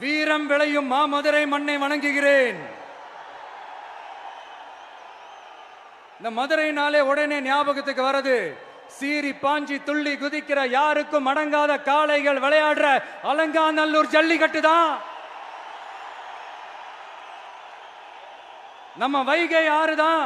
வீரம் விளையும் மாமதுரை மண்ணை வணங்குகிறேன். இந்த மதுரைனாலே உடனே ஞாபகத்துக்கு வருது சீரி பாஞ்சி துள்ளி குதிக்கிற யாருக்கும் அடங்காத காளைகள் விளையாடுற அலங்காநல்லூர் ஜல்லிக்கட்டு தான். நம்ம வைகை ஆறு தான்.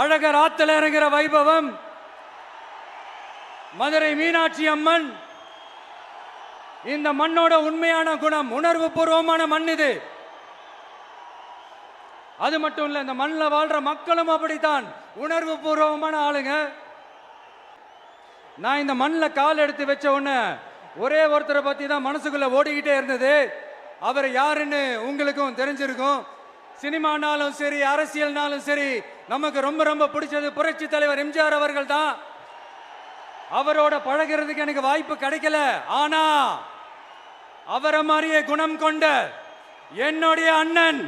அழகர் ஆத்துல இறங்குற வைபவம். மதுரை மீனாட்சி அம்மன் இந்த மண்ணோட உண்மையான குணம் உணர்வு பூர்வமான மண் இது. அது மட்டும் இல்ல இந்த மண்ணில் வாழ்ற மக்களும் அப்படித்தான் உணர்வு பூர்வமான ஆளுங்க. நான் இந்த மண்ணில் கால் எடுத்து வச்ச உடனே ஒரே ஒருத்தரை பத்தி தான் மனசுக்குள்ள ஓடிக்கிட்டே இருந்தது. அவர் யாருன்னு உங்களுக்கும் தெரிஞ்சிருக்கும். சினிமானாலும் சரி அரசியல்னாலும் சரி நமக்கு ரொம்ப ரொம்ப பிடிச்சது புரட்சி தலைவர் எம்ஜிஆர் அவர்கள் தான் அவரோட பழகிறதுக்கு எனக்கு வாய்ப்பு கிடைக்கல. ஆனா அவரை மாதிரியே குணம் கொண்ட என்னுடைய அண்ணன்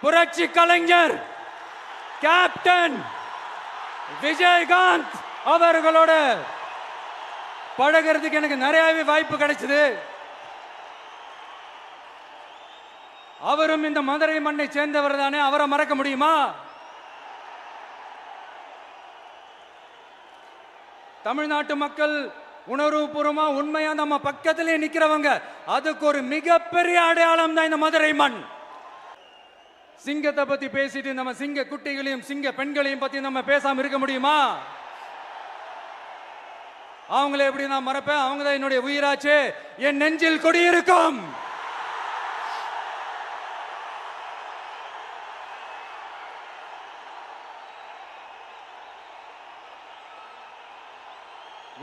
புரட்சி கலைஞர் கேப்டன் விஜயகாந்த் அவர்களோட பழகிறதுக்கு எனக்கு நிறையவே வாய்ப்பு கிடைச்சது. அவரும் இந்த மதுரை மண்ணை சேர்ந்தவர் தானே அவரை மறக்க முடியுமா? தமிழ்நாட்டு மக்கள் உணர்வுபூர்வமா உண்மையா நம்ம பக்கத்திலே நிக்கிறவங்க அதுக்கு ஒரு மிகப்பெரிய அடையாளம் தான் இந்த மதுரை மண். சிங்கத்தை பத்தி பேசிட்டு நம்ம சிங்க குட்டிகளையும் சிங்க பெண்களையும் பத்தி நம்ம பேசாம இருக்க முடியுமா? அவங்கள எப்படி நான் மறப்பேன்? அவங்க தான் என்னுடைய உயிராச்சே. என் நெஞ்சில் குடியிருக்கும்.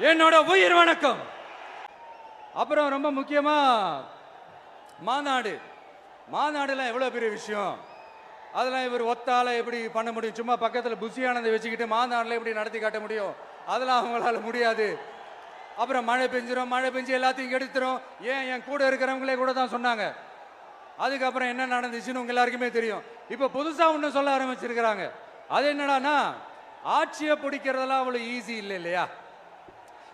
என்னோட உயிர் வணக்கம். அப்புறம் ரொம்ப முக்கியமா மாநாடு. மாநாடுலாம் எவ்வளோ பெரிய விஷயம்? அதெல்லாம் இவர் ஒத்தால எப்படி பண்ண முடியும்? சும்மா பக்கத்தில் புசியானதை வச்சுக்கிட்டு மாநாட்டில் எப்படி நடத்தி காட்ட முடியும்? அதெல்லாம் அவங்களால முடியாது. அப்புறம் மழை பெஞ்சிரும் மழை பெஞ்சு எல்லாத்தையும் கெடுத்துரும். ஏன் என் கூட இருக்கிறவங்களே கூட தான் சொன்னாங்க. அதுக்கப்புறம் என்ன நடந்துச்சுன்னு உங்க எல்லாருக்குமே தெரியும். இப்போ புதுசாக ஒன்று சொல்ல ஆரம்பிச்சிருக்கிறாங்க. அது என்னடானா ஆட்சியை பிடிக்கிறதெல்லாம் அவ்வளோ ஈஸி இல்லை இல்லையா?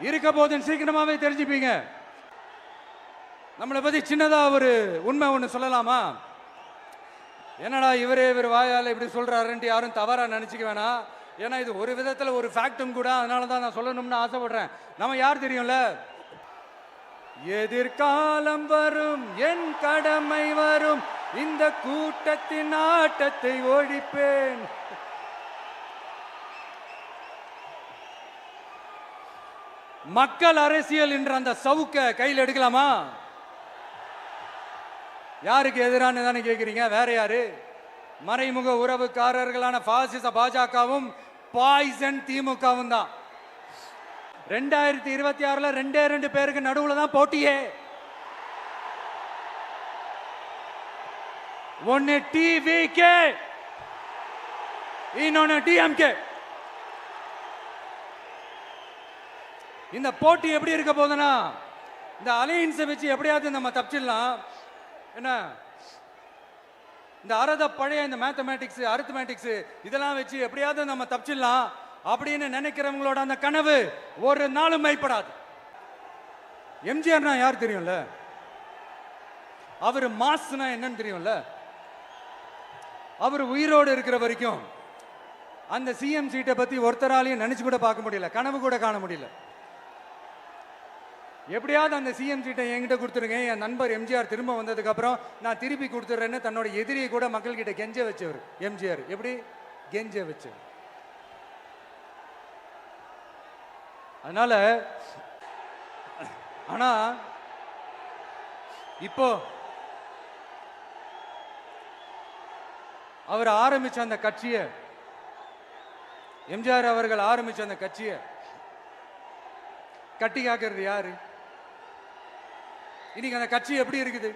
இருக்க போதுன்னு சீக்கிரமாவே தெரிஞ்சுப்பீங்க. நம்மளை பத்தி சின்னதா ஒரு உண்மை ஒன்று சொல்லலாமா? என்னடா இவரே இவர் வாயால் இப்படி சொல்றாருன்ட்டு யாரும் தவறா நினைச்சுக்க வேணாம். ஏன்னா இது ஒரு விதத்துல ஒரு ஃபேக்டும் கூட அதனால தான் நான் சொல்லணும்னு ஆசைப்படுறேன். நம்ம யார் தெரியும்ல? எதிர்காலம் வரும் என் கடமை வரும். இந்த கூட்டத்தின் ஆட்டத்தை ஒழிப்பேன் மக்கள் அரசியல் என்ற அந்த சவுக்க கையில் எடுக்கலாமா? யாருக்கு எதிரானு தானே கேட்குறீங்க வேற யாரு? மறைமுக உறவுக்காரர்களான பாசிச பாஜகவும் பாய்சன் திமுகவும் தான். ரெண்டாயிரத்தி இருபத்தி ஆறுல ரெண்டே ரெண்டு பேருக்கு நடுவுல தான் போட்டியே. ஒன்னு டிவிகே இன்னொன்னு டிஎம்கே இந்த போட்டி எப்படி இருக்க போகுதுன்னா இந்த அலையன்ஸை வச்சு எப்படியாவது நம்ம தப்பிச்சிடலாம். என்ன? இந்த அறத பழைய இந்த மேத்தமேட்டிக்ஸ் அரித்மேட்டிக்ஸ் இதெல்லாம் வச்சு எப்படியாவது நம்ம தப்பிச்சிடலாம் அப்படின்னு நினைக்கிறவங்களோட அந்த கனவு ஒரு நாளும் மைப்படாது எம்ஜிஆர்னா யார் தெரியும்ல? அவர் மாஸ்னா என்னன்னு தெரியும்ல? அவர் உயிரோடு இருக்கிற வரைக்கும் அந்த சிஎம் சீட்டை பத்தி ஒருத்தராலையும் நினைச்சு கூட பார்க்க முடியல. கனவு கூட காண முடியல. எப்படியாவது அந்த சிஎம் சீட்டை என்கிட்ட கொடுத்துருங்க. என் நண்பர் எம்ஜிஆர் திரும்ப வந்ததுக்கப்புறம் நான் திருப்பி கொடுத்துட்றேன்னு தன்னோட எதிரியை கூட மக்கள்கிட்ட கெஞ்ச வச்சவர் எம்ஜிஆர் எப்படி? கெஞ்ச வச்சவர். அதனால ஆனா இப்போ அவர் ஆரம்பிச்ச அந்த கட்சியை எம்ஜிஆர் அவர்கள் ஆரம்பிச்ச அந்த கட்சியை கட்டி காக்கிறது யாரு? இன்னைக்கு அந்த கட்சி எப்படி இருக்குது?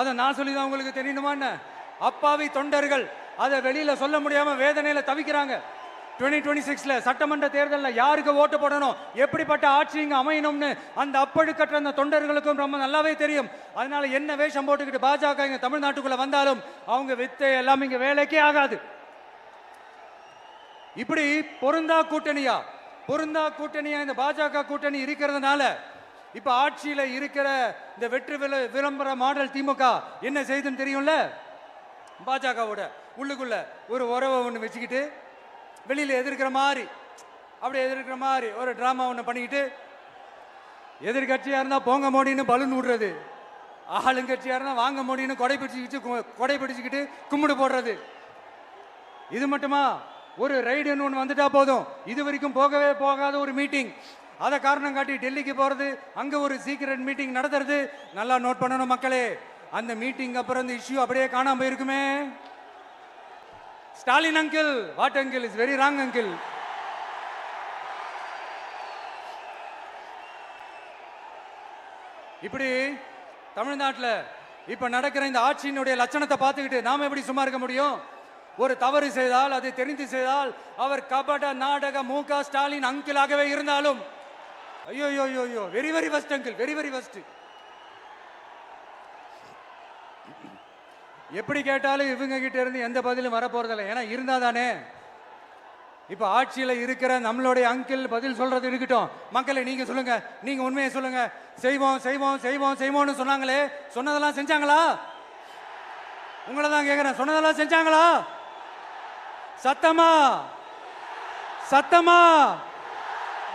அதை நான் சொல்லி தான் உங்களுக்கு தெரியணுமா என்ன? அப்பாவி தொண்டர்கள் அதை வெளியில சொல்ல முடியாம வேதனையில தவிக்கிறாங்க. 2026 டுவெண்ட்டி சிக்ஸ்ல சட்டமன்ற தேர்தலில் யாருக்கு ஓட்டு போடணும்? எப்படிப்பட்ட ஆட்சி இங்கே அமையணும்னு அந்த அப்பழுக்கற்ற அந்த தொண்டர்களுக்கும் ரொம்ப நல்லாவே தெரியும். அதனால என்ன வேஷம் போட்டுக்கிட்டு பாஜக இங்க தமிழ்நாட்டுக்குள்ள வந்தாலும் அவங்க வித்தை எல்லாம் இங்க வேலைக்கே ஆகாது. இப்படி பொருந்தா கூட்டணியா? பொருந்தா கூட்டணியா இந்த பாஜக கூட்டணி இருக்கிறதுனால இப்ப ஆட்சியில இருக்கிற இந்த வெற்றி வில விளம்பர மாடல் திமுக என்ன செய்துன்னு தெரியும்ல? பாஜகவோட உள்ளுக்குள்ள ஒரு உறவை ஒன்று வச்சுக்கிட்டு வெளியில எதிர்க்கிற மாதிரி அப்படியே எதிர்க்கிற மாதிரி ஒரு டிராமா ஒன்று பண்ணிக்கிட்டு எதிர்கட்சியா இருந்தா போங்க மோடின்னு பலூன் விடுறது ஆளுங்கட்சியா இருந்தா வாங்க மோடின்னு கொடை பிடிச்சிக்கிச்சு கொடை பிடிச்சிக்கிட்டு கும்பிடு போடுறது. இது மட்டுமா? ஒரு ரைடுன்னு ஒன்று வந்துட்டா போதும். இது வரைக்கும் போகவே போகாத ஒரு மீட்டிங் அதை காரணம் காட்டி டெல்லிக்கு போகிறது அங்கே ஒரு சீக்கிரட் மீட்டிங் நடத்துறது. நல்லா நோட் பண்ணணும் மக்களே. அந்த மீட்டிங் அப்புறம் இந்த இஷ்யூ அப்படியே காணாம போயிருக்குமே. Stalin uncle what uncle is very wrong uncle இப்படி தமிழ்நாட்டில் இப்போ நடக்கிற இந்த ஆட்சியினுடைய லட்சணத்தை பார்த்துக்கிட்டு நாம் எப்படி சும்மா இருக்க முடியும்? ஒரு தவறு செய்தால் அதை தெரிந்து செய்தால் அவர் கபட நாடக மு ஸ்டாலின் அங்கிளாகவே இருந்தாலும் ஐயோ ஐயோ ஐயோ ஐயோ very very first uncle very very first எப்படி கேட்டாலும் இவங்க கிட்ட இருந்து எந்த பதிலும் வரப்போறதில்லை. ஏன்னா இருந்தா தானே இப்ப ஆட்சியில இருக்கிற நம்மளுடைய அங்கிள் பதில் சொல்றது இருக்கட்டும். மக்களை நீங்க சொல்லுங்க. நீங்க உண்மையை சொல்லுங்க. செய்வோம் செய்வோம் செய்வோம் செய்வோம்னு சொன்னாங்களே. சொன்னதெல்லாம் செஞ்சாங்களா? உங்களை தான் கேட்குறேன் சொன்னதெல்லாம் செஞ்சாங்களா? சத்தமா? சத்தமா?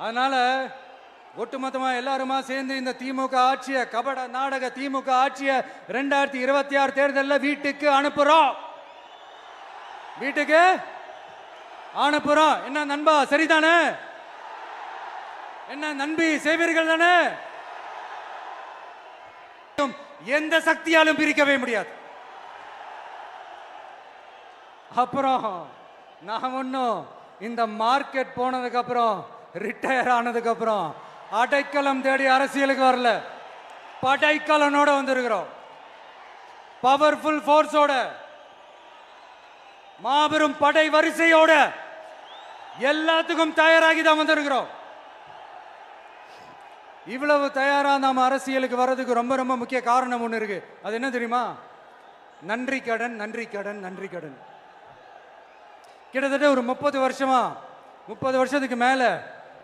அதனால ஒட்டுமொத்தமா எல்லாருமா சேர்ந்து இந்த திமுக ஆட்சியை கபட நாடக திமுக ஆட்சியை ரெண்டாயிரத்தி இருபத்தி ஆறு தேர்தலில் வீட்டுக்கு அனுப்புறோம். வீட்டுக்கு அனுப்புறோம். என்ன நண்பா சரிதானே? என்ன நண்பி செய்வீர்கள் தானே? எந்த சக்தியாலும் பிரிக்கவே முடியாது. அப்புறம் நான் ஒன்றும் இந்த மார்க்கெட் போனதுக்கு அப்புறம் ரிட்டையர் ஆனதுக்கப்புறம் அடைக்கலம் தேடி அரசியலுக்கு வரல. படைக்கலனோட வந்திருக்கிறோம். பவர்ஃபுல் ஃபோர்ஸோட மாபெரும் படை வரிசையோட எல்லாத்துக்கும் தயாராகி தான் வந்திருக்கிறோம். இவ்வளவு தயாரா நாம் அரசியலுக்கு வர்றதுக்கு ரொம்ப ரொம்ப முக்கிய காரணம் ஒன்று இருக்கு. அது என்ன தெரியுமா? நன்றி கடன் நன்றி கடன் நன்றி கடன். கிட்டத்தட்ட ஒரு முப்பது வருஷமா முப்பது வருஷத்துக்கு மேலே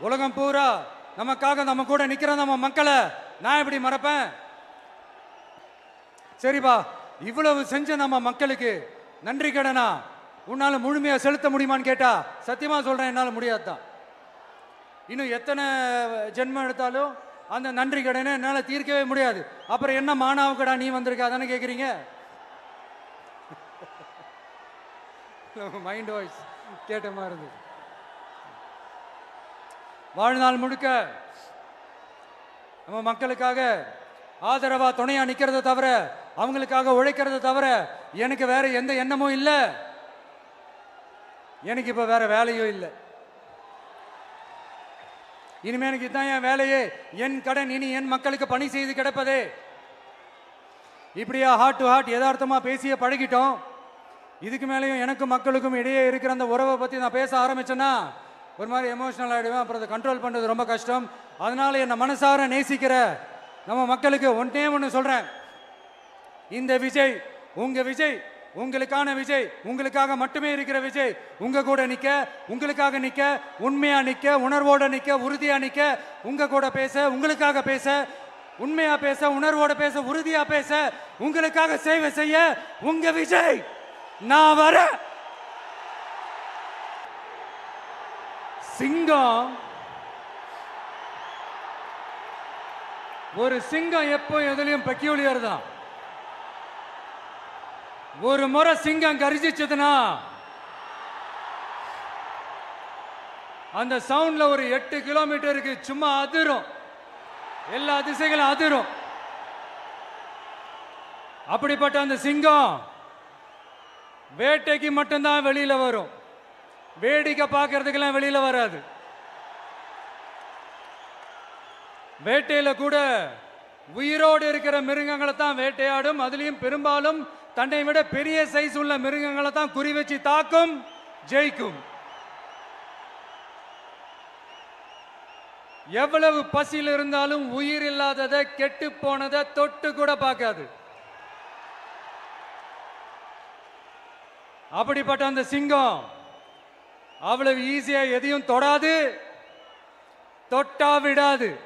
உலகம் பூரா நமக்காக நம்ம கூட நிக்கிற நம்ம மக்களை நான் எப்படி மறப்பேன்? சரிப்பா இவ்வளவு செஞ்ச நம்ம மக்களுக்கு நன்றி கடனா? உன்னால முழுமையா செலுத்த முடியுமான்னு கேட்டா சத்தியமா சொல்றேன் என்னால முடியாதுதான். இன்னும் எத்தனை ஜென்மம் எடுத்தாலும் அந்த நன்றி கடனை என்னால தீர்க்கவே முடியாது. அப்புறம் என்ன மாணவக்கடா நீ வந்திருக்க? அதானே கேக்குறீங்க? மைண்ட் வாய்ஸ் கேட்ட மாதிரி இருந்தது. வாழ்நாள் முழுக்க நம்ம மக்களுக்காக ஆதரவா துணையா நிக்கிறத தவிர அவங்களுக்காக உழைக்கிறத தவிர எனக்கு வேற எந்த எண்ணமும் இல்லை. எனக்கு இப்ப வேற வேலையும் இல்லை. இனிமே எனக்கு இதுதான் என் வேலையே. என் கடன் இனி என் மக்களுக்கு பணி செய்து கிடப்பதே. இப்படியா ஹார்ட் டு ஹார்ட் யதார்த்தமா பேசிய பழகிட்டோம். இதுக்கு மேலேயும் எனக்கும் மக்களுக்கும் இடையே இருக்கிற அந்த உறவை பத்தி நான் பேச ஆரம்பிச்சேன்னா ஒரு மாதிரி எமோஷனல் ஆகிடுவேன் அப்புறம் அதை கண்ட்ரோல் பண்ணுறது ரொம்ப கஷ்டம். அதனால் என்னை மனசார நேசிக்கிற நம்ம மக்களுக்கு ஒன்றே ஒன்று சொல்கிறேன் இந்த விஜய் உங்கள் விஜய் உங்களுக்கான விஜய் உங்களுக்காக மட்டுமே இருக்கிற விஜய் உங்கள் கூட நிற்க உங்களுக்காக நிற்க உண்மையாக நிற்க உணர்வோடு நிற்க உறுதியாக நிற்க உங்கள் கூட பேச உங்களுக்காக பேச உண்மையாக பேச உணர்வோடு பேச உறுதியாக பேச உங்களுக்காக சேவை செய்ய உங்கள் விஜய் நான் வர சிங்கம். ஒரு சிங்கம் எப்போ எதுலையும் பெக்யூலியர் தான் ஒரு முறை சிங்கம் கரிசிச்சதுன்னா அந்த சவுண்ட்ல ஒரு எட்டு கிலோமீட்டருக்கு சும்மா அதிரும். எல்லா திசைகளும் அதிரும். அப்படிப்பட்ட அந்த சிங்கம் வேட்டைக்கு மட்டும்தான் வெளியில வரும். வேடிக்கை பார்க்கறதுக்கெல்லாம் வெளியில் வராது. வேட்டையில் கூட உயிரோடு இருக்கிற மிருகங்களை தான் வேட்டையாடும். அதுலேயும் பெரும்பாலும் தன்னை விட பெரிய சைஸ் உள்ள மிருகங்களை தான் குறி வச்சு தாக்கும் ஜெயிக்கும். எவ்வளவு பசியில் இருந்தாலும் உயிர் இல்லாததை கெட்டு போனதை தொட்டு கூட பார்க்காது. அப்படிப்பட்ட அந்த சிங்கம் அவ்வளவு ஈஸியா எதையும் தொடாது. தொட்டா விடாது.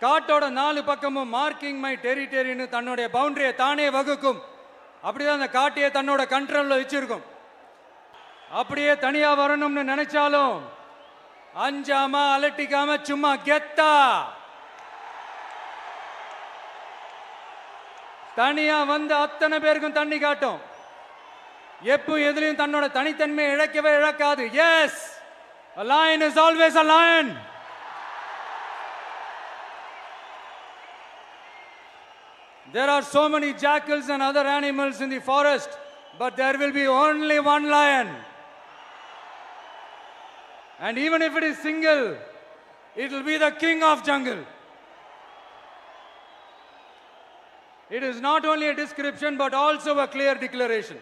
காட்டோட நாலு பக்கமும் மார்க்கிங் மை டெரிட்டரின்னு தன்னுடைய பவுண்டரியை தானே வகுக்கும். அப்படிதான் அந்த காட்டையே தன்னோட கண்ட்ரோல்ல வச்சிருக்கும். அப்படியே தனியா வரணும்னு நினைச்சாலும் அஞ்சாம அலட்டிக்காம சும்மா கெத்தா. தனியா வந்து அத்தனை பேருக்கும் தண்ணி காட்டும். எப்போ எதுலயும் தன்னோட தனித்தன்மையை இழக்கவே இழக்காது as a lion is always a lion There are so many jackals and other animals in the forest, but there will be only one lion. And even if it is single, it will be the king of jungle. It is not only a description, but also a clear declaration.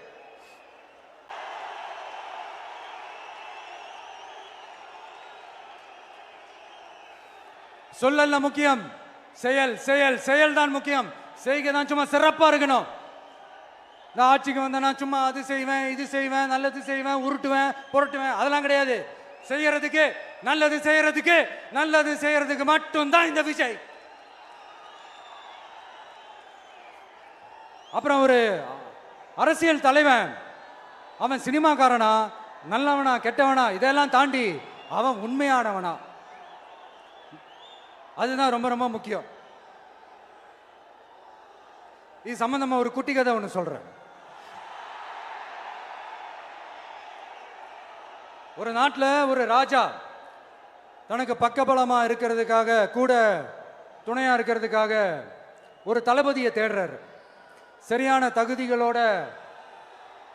சொல்லல்ல முக்கியம். செயல் செயல் செயல் தான் முக்கியம். செய்கை தான் சும்மா சிறப்பா இருக்கணும். இந்த ஆட்சிக்கு வந்தேன்னா சும்மா அது செய்வேன் இது செய்வேன் நல்லது செய்வேன் உருட்டுவேன் புரட்டுவேன். அதெல்லாம் கிடையாது. செய்யறதுக்கு நல்லது செய்யறதுக்கு நல்லது செய்யறதுக்கு மட்டும்தான் இந்த விஜய். அப்புறம் ஒரு அரசியல் தலைவன். அவன் சினிமாக்காரனா நல்லவனா கெட்டவனா இதெல்லாம் தாண்டி அவன் உண்மையானவனா. அதுதான் ரொம்ப ரொம்ப முக்கியம். இது சம்பந்தமா ஒரு குட்டி கதை ஒன்று சொல்றேன். ஒரு நாட்டில் ஒரு ராஜா தனக்கு பக்கபலமா இருக்கிறதுக்காக கூட துணையா இருக்கிறதுக்காக ஒரு தளபதியை தேடுறாரு. சரியான தகுதிகளோட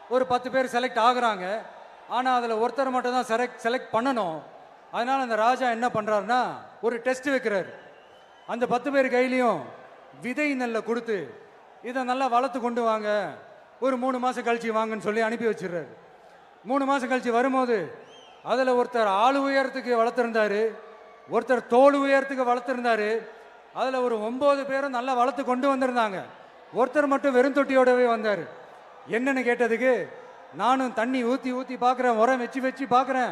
ஒரு பத்து பேர் செலக்ட் ஆகுறாங்க. ஆனால் அதில் ஒருத்தர் மட்டும் தான் செலக்ட் செலக்ட் பண்ணணும். அதனால் அந்த ராஜா என்ன பண்ணுறாருன்னா ஒரு டெஸ்ட் வைக்கிறாரு. அந்த பத்து பேர் கையிலையும் விதை நெல்லை கொடுத்து இதை நல்லா வளர்த்து கொண்டு வாங்க. ஒரு மூணு மாதம் கழிச்சு வாங்கன்னு சொல்லி அனுப்பி வச்சிடுறாரு. மூணு மாதம் கழிச்சு வரும்போது அதில் ஒருத்தர் ஆள் உயரத்துக்கு வளர்த்துருந்தாரு ஒருத்தர் தோல் உயரத்துக்கு வளர்த்துருந்தாரு அதில் ஒரு ஒம்பது பேரும் நல்லா வளர்த்து கொண்டு வந்திருந்தாங்க. ஒருத்தர் மட்டும் வெறும் தொட்டியோடவே வந்தார். என்னன்னு கேட்டதுக்கு நானும் தண்ணி ஊற்றி ஊற்றி பார்க்குறேன் உரம் வச்சு வச்சு பார்க்குறேன்